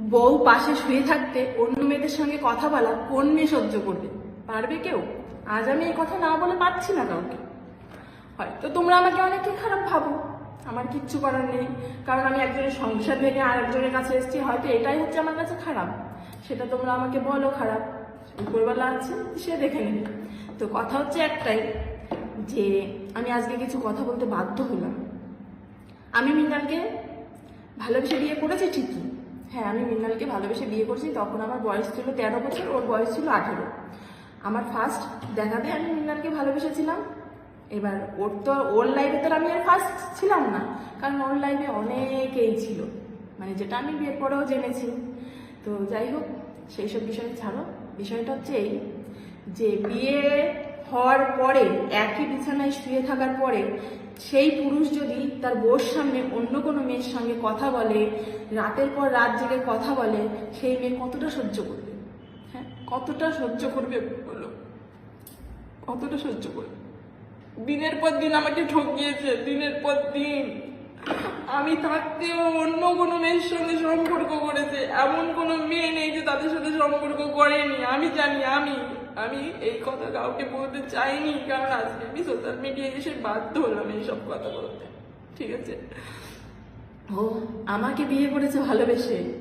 বউ পাশে শুয়ে থাকতে অন্য মেয়েদের সঙ্গে কথা বলা কোন মেয়ে সহ্য করবে? পারবে কেউ? আজ আমি এই কথা না বলে পারছি না কাউকে। হয়তো তোমরা আমাকে অনেকে খারাপ ভাবো। আমার কিচ্ছু করার নেই। কারণ আমি একজনের সংসার ভেঙে আর একজনের কাছে এসেছি, হয়তো এটাই হচ্ছে আমার কাছে খারাপ। সেটা তোমরা আমাকে বলো খারাপ। উপরবেলা আছে, সে দেখে নেবে। তো কথা হচ্ছে একটাই, যে আমি আজকে কিছু কথা বলতে বাধ্য হলাম। আমি মৃণালকে ভালোবেসে বিয়ে করেছি ঠিকই হ্যাঁ আমি মৃণালকে ভালোবেসে বিয়ে করেছি, তখন আমার বয়স ছিল তেরো বছর, ওর বয়স ছিল আঠেরো। আমার ফার্স্ট দেখাতে আমি মৃণালকে ভালোবেসেছিলাম। এবার ওর তো, ওর লাইফে তো আমি আর ফার্স্ট ছিলাম না, কারণ ওর লাইফে অনেকেই ছিল। মানে যেটা আমি বিয়ের পরেও জেনেছি। তো যাই হোক, সেই সব বিষয় ছাড়ো। বিষয়টা হচ্ছে এই যে বিয়ে হওয়ার পরে, একই বিছানায় শুয়ে থাকার পরে, সেই পুরুষ যদি তার বউর সামনে অন্য কোনো মেয়ের সঙ্গে কথা বলে, রাতের পর রাত জেগে কথা বলে, সেই মেয়ে কতটা সহ্য করবে? হ্যাঁ কতটা সহ্য করবে বলো? কতটা সহ্য করবে? দিনের পর দিন আমাকে ঠকিয়েছে, দিনের পর দিন। আমি থাকতেও অন্য কোনো মেয়ের সঙ্গে সম্পর্ক করেছে। এমন কোনো মেয়ে নেই যে তাদের সাথে সম্পর্ক করেনি। আমি জানি, আমি আমি এই কথা কাউকে বলতে চাইনি, কারণ আজকে আমি সোশ্যাল মিডিয়ায় এসে বাধ্য হলাম এইসব কথা বলতে। ঠিক আছে? ও, আমাকে বিয়ে করেছে ভালোবেসে।